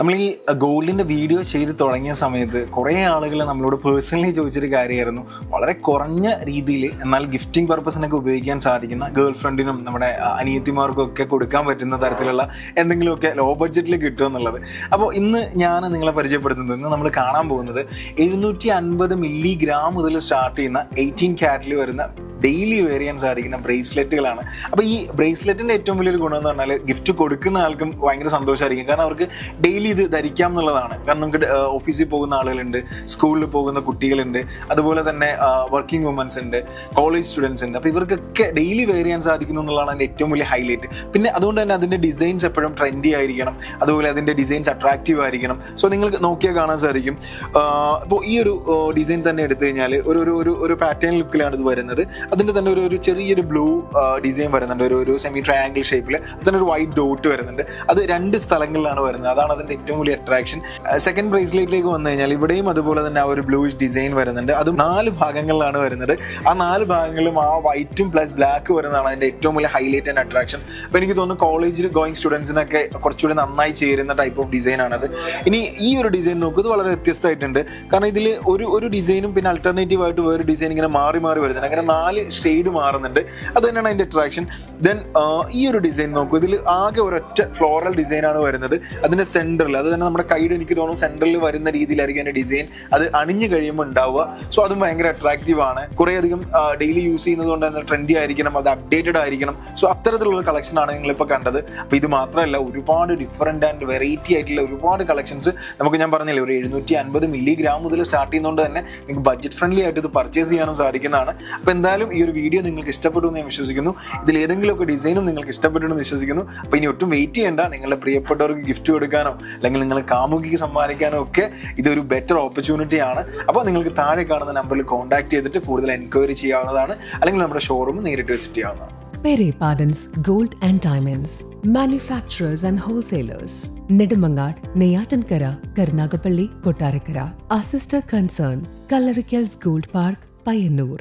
നമ്മൾ ഈ ഗോൾഡിന്റെ വീഡിയോ ചെയ്ത് തുടങ്ങിയ സമയത്ത് കുറേ ആളുകൾ നമ്മളോട് പേഴ്സണലി ചോദിച്ചൊരു കാര്യമായിരുന്നു. വളരെ കുറഞ്ഞ രീതിയിൽ എന്നാൽ ഗിഫ്റ്റിംഗ് പർപ്പസിനൊക്കെ ഉപയോഗിക്കാൻ സാധിക്കുന്ന ഗേൾ ഫ്രണ്ടിനും നമ്മുടെ അനിയത്തിമാർക്കും ഒക്കെ കൊടുക്കാൻ പറ്റുന്ന തരത്തിലുള്ള എന്തെങ്കിലുമൊക്കെ ലോ ബഡ്ജറ്റിൽ കിട്ടുക എന്നുള്ളത്. അപ്പോൾ ഇന്ന് ഞാൻ നിങ്ങളെ പരിചയപ്പെടുത്തുന്നത് ഇന്ന് നമ്മൾ കാണാൻ പോകുന്നത് എഴുന്നൂറ്റി അൻപത് മില്ലിഗ്രാം മുതൽ സ്റ്റാർട്ട് ചെയ്യുന്ന എയ്റ്റീൻ ക്യാരറ്റിൽ വരുന്ന ഡെയിലി വെയർ ചെയ്യാൻ സാധിക്കുന്ന ബ്രേസ്ലെറ്റുകളാണ് അപ്പോൾ ഈ ബ്രേസ്ലെറ്റിന്റെ ഏറ്റവും വലിയൊരു ഗുണം എന്ന് പറഞ്ഞാൽ ഗിഫ്റ്റ് കൊടുക്കുന്ന ആൾക്കും ഭയങ്കര സന്തോഷമായിരിക്കും കാരണം അവർക്ക് ഡെയിലി ഇത് ധരിക്കാം എന്നുള്ളതാണ്. കാരണം നമുക്ക് ഓഫീസിൽ പോകുന്ന ആളുകളുണ്ട് സ്കൂളിൽ പോകുന്ന കുട്ടികളുണ്ട് അതുപോലെ തന്നെ വർക്കിംഗ് വുമൻസ് ഉണ്ട് കോളേജ് സ്റ്റുഡൻസ് ഉണ്ട്. അപ്പോൾ ഇവർക്കൊക്കെ ഡെയിലി വെയർ ചെയ്യാൻ സാധിക്കുന്നു എന്നുള്ളതാണ് അതിന്റെ ഏറ്റവും വലിയ ഹൈലൈറ്റ് പിന്നെ അതുകൊണ്ട് തന്നെ അതിന്റെ ഡിസൈൻസ് എപ്പോഴും ട്രെൻഡി ആയിരിക്കണം. അതുപോലെ അതിന്റെ ഡിസൈൻസ് അട്രാക്റ്റീവ് ആയിരിക്കണം. സോ നിങ്ങൾക്ക് നോക്കിയാൽ കാണാൻ സാധിക്കും. അപ്പോൾ ഈ ഒരു ഡിസൈൻ തന്നെ എടുത്തു കഴിഞ്ഞാൽ ഒരു ഒരു ഒരു പാറ്റേൺ ലുക്കിലാണ് ഇത് വരുന്നത്. അതിന്റെ തന്നെ ഒരു ഒരു ചെറിയൊരു ബ്ലൂ ഡിസൈൻ വരുന്നുണ്ട്. ഒരു ഒരു സെമി ട്രയാങ്കിൾ ഷേപ്പിൽ അതിന് ഒരു വൈറ്റ് ഡോട്ട് വരുന്നുണ്ട്. അത് രണ്ട് സ്ഥലങ്ങളിലാണ് വരുന്നത്. അതാണ് അതിന്റെ ഏറ്റവും വലിയ അട്രാക്ഷൻ സെക്കൻഡ് ബ്രേസ്ലെറ്റിലേക്ക് വന്നു കഴിഞ്ഞാൽ ഇവിടെയും അതുപോലെ തന്നെ ആ ഒരു ബ്ലൂയിഷ് ഡിസൈൻ വരുന്നുണ്ട്. അത് നാല് ഭാഗങ്ങളിലാണ് വരുന്നത്. ആ നാല് ഭാഗങ്ങളിലും ആ വൈറ്റും പ്ലസ് ബ്ലാക്ക് വരുന്നതാണ് അതിന്റെ ഏറ്റവും വലിയ ഹൈലൈറ്റ് ആൻഡ് അട്രാക്ഷൻ അപ്പോൾ എനിക്ക് തോന്നുന്നു കോളേജിൽ ഗോയിങ് സ്റ്റുഡൻസിനൊക്കെ കുറച്ചുകൂടി നന്നായി ചേരുന്ന ടൈപ്പ് ഓഫ് ഡിസൈൻ ആണത്. ഇനി ഈ ഒരു ഡിസൈൻ നോക്കുക ഇത് വളരെ വ്യത്യസ്തമായിട്ടുണ്ട്. കാരണം ഇതിൽ ഒരു ഒരു ഡിസൈനും പിന്നെ അൾട്ടർനേറ്റീവ് ആയിട്ട് വേറെ ഡിസൈൻ ഇങ്ങനെ മാറി മാറി വരുന്നുണ്ട്. അങ്ങനെ നാല് ഷെയ്ഡ് മാറുന്നുണ്ട്. അത് തന്നെയാണ് അതിന്റെ അട്രാക്ഷൻ ദെൻ ഈ ഒരു ഡിസൈൻ നോക്കൂ. ഇതിൽ ആകെ ഒരൊറ്റ ഫ്ലോറൽ ഡിസൈൻ ആണ് വരുന്നത്. അതിന്റെ സെന്ററിൽ അത് തന്നെ നമ്മുടെ കൈയുടെ എനിക്ക് തോന്നുന്നു സെന്ററിൽ വരുന്ന രീതിയിലായിരിക്കും അതിന്റെ ഡിസൈൻ അത് അണിഞ്ഞു കഴിയുമ്പോൾ ഉണ്ടാവുക. സോ അതും ഭയങ്കര അട്രാക്റ്റീവ് ആണ്. കുറെ അധികം ഡെയിലി യൂസ് ചെയ്യുന്നത് കൊണ്ട് തന്നെ ട്രെൻഡി ആയിരിക്കണം അത് അപ്ഡേറ്റഡ് ആയിരിക്കണം. സോ അത്തരത്തിലുള്ള കളക്ഷൻ ആണ് നിങ്ങളിപ്പോൾ കണ്ടത്. അപ്പോൾ ഇത് മാത്രമല്ല ഒരുപാട് ഡിഫറെന്റ് ആൻഡ് വെറൈറ്റി ആയിട്ടുള്ള ഒരുപാട് കളക്ഷൻസ് നമുക്ക് ഞാൻ പറഞ്ഞില്ലേ ഒരു എഴുന്നൂറ്റി അൻപത് മില്ലി ഗ്രാം മുതൽ സ്റ്റാർട്ട് ചെയ്യുന്നതുകൊണ്ട് തന്നെ നിങ്ങൾക്ക് ബഡ്ജറ്റ് ഫ്രണ്ട്ലി ആയിട്ട് ഇത് പർച്ചേസ് ചെയ്യാനും സാധിക്കുന്നതാണ്. അപ്പോൾ എന്തായാലും ഈ ഒരു വീഡിയോ നിങ്ങൾക്ക് ഇഷ്ടപ്പെട്ടു എന്ന് ഞാൻ വിശ്വസിക്കുന്നു ഇതിൽ ഏതെങ്കിലുമൊക്കെ ഡിസൈനും നിങ്ങൾക്ക് ഇഷ്ടപ്പെട്ടു എന്ന് വിശ്വസിക്കുന്നു അപ്പോൾ ഇനി ഒട്ടും വെയിറ്റ് ചെയ്യേണ്ട നിങ്ങളുടെ പ്രിയപ്പെട്ടവർക്ക് ഗിഫ്റ്റ് കൊടുക്കാനോ അല്ലെങ്കിൽ നിങ്ങൾ കാമുകിക്ക് സമ്മാനിക്കാനോ ഒക്കെ ഇതൊരു ബെറ്റർ ഓപ്പർച്യൂണിറ്റി ആണ് അപ്പോൾ നിങ്ങൾക്ക് താഴെ കാണുന്ന നമ്പറിൽ കോൺടാക്ട് ചെയ്തിട്ട് കൂടുതൽ എൻക്വയറി ചെയ്യാവുന്നതാണ് അല്ലെങ്കിൽ നമ്മുടെ ഷോറൂം നേരിട്ട് വിസിറ്റ് ചെയ്യാവുന്നതാണ് Pere Pardon's Gold and Diamonds, manufacturers and wholesalers. Nidamangad Neyatankara, Karnagapalli, Kottarakara. Our sister concern, Kalarikals Gold Park, Payyanur.